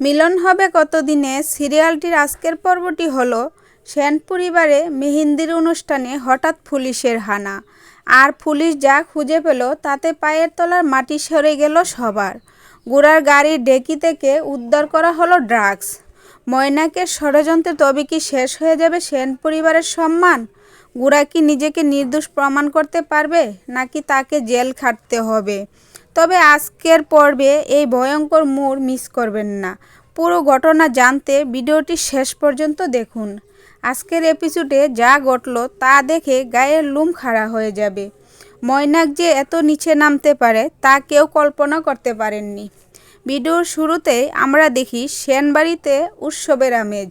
মিলন হবে কতদিনে? সিরিয়ালটির আজকের পর্বটি হলো সেন পরিবারে মেহেন্দির অনুষ্ঠানে হঠাৎ পুলিশের হানা। আর পুলিশ যা খুঁজে পেল, তাতে পায়ের তলার মাটি সরে গেল সবার। গুড়ার গাড়ির ডেকি থেকে উদ্ধার করা হলো ড্রাগস। ময়নাকে ষড়যন্ত্রে তবে কি শেষ হয়ে যাবে সেন পরিবারের সম্মান? গুড়া কি নিজেকে নির্দোষ প্রমাণ করতে পারবে, নাকি তাকে জেল খাটতে হবে? তবে আজকের পর্বে এই ভয়ঙ্কর মোড় মিস করবেন না। পুরো ঘটনা জানতে ভিডিওটি শেষ পর্যন্ত দেখুন। আজকের এপিসোডে যা ঘটলো তা দেখে গায়ের লুম খাড়া হয়ে যাবে। ময়নাক যে এত নিচে নামতে পারে তা কেউ কল্পনা করতে পারেননি। ভিডিওর শুরুতেই আমরা দেখি সেনবাড়িতে উৎসবের আমেজ।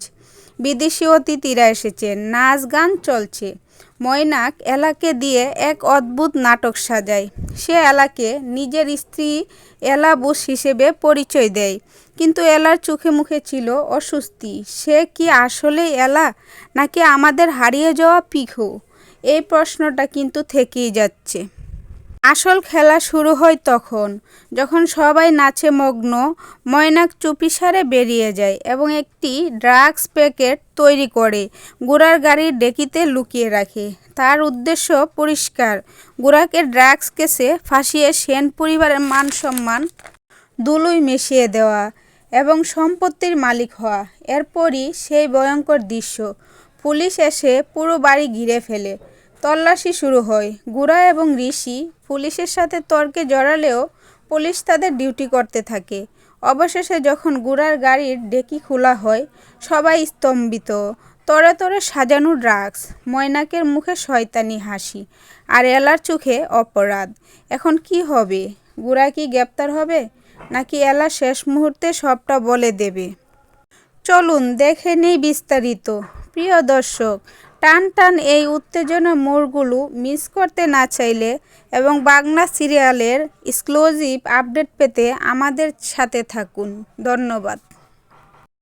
বিদেশি অতিথিরা এসেছে, নাচ গান চলছে। ময়নাক এলাকে দিয়ে এক অদ্ভুত নাটক সাজায়। সে এলাকে নিজের স্ত্রী এলা বুস হিসেবে পরিচয় দেয়, কিন্তু এলার চোখে মুখে ছিল অস্বস্তি। সে কি আসলে এলা, নাকি আমাদের হারিয়ে যাওয়া পিখু এই প্রশ্নটা কিন্তু থেকেই যাচ্ছে। আসল খেলা শুরু হয় তখন, যখন সবাই নাচে মগ্ন, ময়নাক চুপিসারে বেরিয়ে যায় এবং একটি ড্রাগস প্যাকেট তৈরি করে গুড়ার গাড়ির ডেকিতে লুকিয়ে রাখে। তার উদ্দেশ্য পরিষ্কার, গুড়াকে ড্রাগস কেসে ফাঁসিয়ে সেন পরিবারের মান সম্মান দুলুই মিশিয়ে দেওয়া এবং সম্পত্তির মালিক হওয়া। এরপরই সেই ভয়ঙ্কর দৃশ্য, পুলিশ এসে পুরো বাড়ি ঘিরে ফেলে। তল্লাশি শুরু হয়। গুড়া এবং ঋষি পুলিশের সাথে তর্কে জড়ালেও পুলিশ তাদের ডিউটি করতে থাকে। অবশেষে যখন গুড়ার গাড়ির ডেকি খোলা হয়, সবাই স্তম্ভিত। তরে তরে সাজানো ড্রাগস, ময়নাকের মুখে শয়তানি হাসি আর এলার চোখে অপরাধ। এখন কি হবে? গুড়া কি গ্রেপ্তার হবে? নাকি এলা শেষ মুহূর্তে সবটা বলে দেবে? চলুন দেখে নেই বিস্তারিত। প্রিয় দর্শক টান টান এই উত্তেজনা মোড়গুলো মিস করতে না চাইলে এবং বাংলা সিরিয়ালের এক্সক্লুসিভ আপডেট পেতে আমাদের সাথে থাকুন। ধন্যবাদ।